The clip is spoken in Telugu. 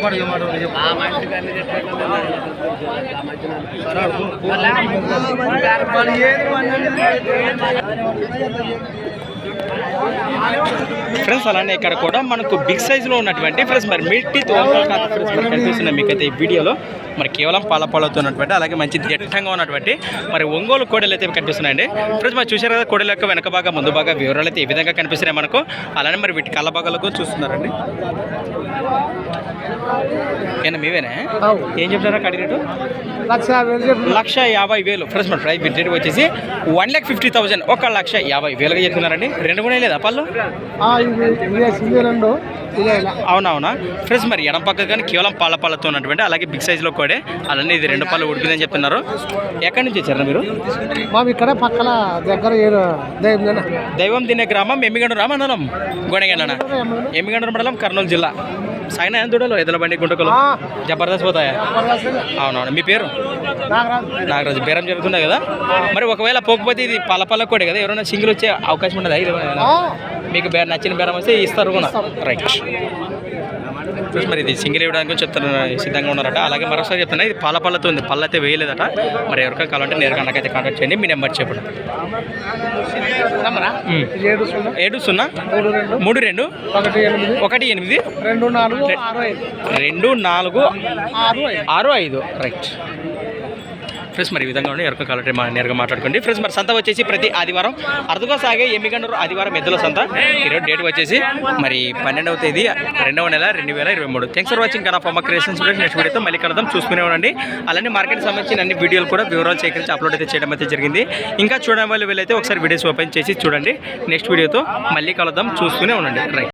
సరే ఫ్రెండ్స్ అలానే ఇక్కడ కూడా మనకు బిగ్ సైజులో ఉన్నటువంటి ఫ్రెండ్స్ మరి మిల్టీ ఫ్రెండ్స్ మరి కనిపిస్తున్నాయి మీకు అయితే ఈ వీడియోలో మరి కేవలం పాల పాలతో ఉన్నటువంటి అలాగే మంచి దిట్టంగా ఉన్నటువంటి మరి ఒంగోలు కోడలు అయితే కనిపిస్తున్నాయండి ఫ్రెండ్స్ మరి చూశారు కదా కోడల యొక్క వెనక భాగం ముందు భాగం వివరాలు అయితే ఈ విధంగా కనిపిస్తున్నాయి మనకు. అలానే మరి వీటి కళ్ళ భాగాలకు చూస్తున్నారండి. ఏనా మీవేనా? ఏం చెప్తారా కడి రేటు లక్ష యాభై వేలు ఫ్రెండ్స్ మన ప్రైస్ బిడ్ రేట్ వచ్చేసి వన్ ల్యాక్ ఫిఫ్టీ థౌసండ్ ఒక లక్ష యాభై వేలుగా చెప్తున్నారండి. రెండు కూడా లేదా? పళ్ళు? రెండు అవునవునా? ఫ్రెండ్స్ మరి ఎడం పక్క కానీ కేవలం పాల పాలతో ఉన్నటువంటి అలాగే బిగ్ సైజులో కూడా అలానే ఇది రెండు పళ్ళు ఉడికిందని చెప్తున్నారు. ఎక్కడి నుంచి వచ్చారా మీరు? మా ఇక్కడ పక్కన దగ్గర దైవం తినే గ్రామం ఎమ్మిగండు రామన్నరం గొడగండన ఎమ్మిగండు మండలం కర్నూలు జిల్లా. సాయిన దూడలు? ఎదల బండి గుంటకలు. జబర్దస్త్ పోతాయా? అవునవును. మీ పేరు? నాగరాజు. బేరం జరుగుతుంది కదా. మరి ఒకవేళ పోకపోతే ఇది పాల పాల కూడా కదా? ఎవరైనా సింగిల్ వచ్చే అవకాశం ఉండదా ఇది మీకు బే- నచ్చిన బేరం వస్తే ఇస్తారు కూడా. రైట్ ఫ్రెండ్స్ మరి ఇది సింగిల్ ఇవ్వడానికి కూడా చెప్తున్నారు సిద్ధంగా ఉన్నారట. అలాగే మరొకసారి చెప్తున్నా ఇది పాల పళ్ళతో ఉంది. పళ్ళు అయితే వేయలేదట. మరి ఎవరికైనా కావాలంటే నేరుగా నాకైతే కాంటాక్ట్ చేయండి. మీ నెంబర్ చెప్పండి. ఏడు సున్నా. మూడు రెండు. ఒకటి ఎనిమిది. రెండు నాలుగు రెండు నాలుగు ఆరు ఐదు. రైట్ ఫ్రెండ్స్ మరి ఈ విధంగా ఉండి ఎవరికో కావాలంటే మా నేరుగా మాట్లాడుకోండి. ఫ్రెండ్స్ మరి సంత వచ్చేసి ప్రతి ఆదివారం అరుదుగా సాగే ఎమ్మిగండూరు ఆదివారం ఎద్దుల సంత. ఈరోజు డేట్ వచ్చేసి మరి పన్నెండవ తేదీ రెండవ నెల రెండు వేల ఇరవై మూడు. Thanks for watching Kanna pharma creations next వీడియోతో మళ్ళీ కలదాం చూసుకునే ఉండండి. అలానే మార్కెట్ సంబంధించిన అన్ని వీడియోలు కూడా వివరాలు సేకరించి అప్లోడ్ అయితే చేయడం అయితే జరిగింది. ఇంకా చూడడం వల్ల వీళ్ళైతే ఒకసారి వీడియోస్ ఓపెన్ చేసి చూడండి. నెక్స్ట్ వీడియోతో మళ్ళీ కలుద్దాం. చూసుకునే ఉండండి. రైట్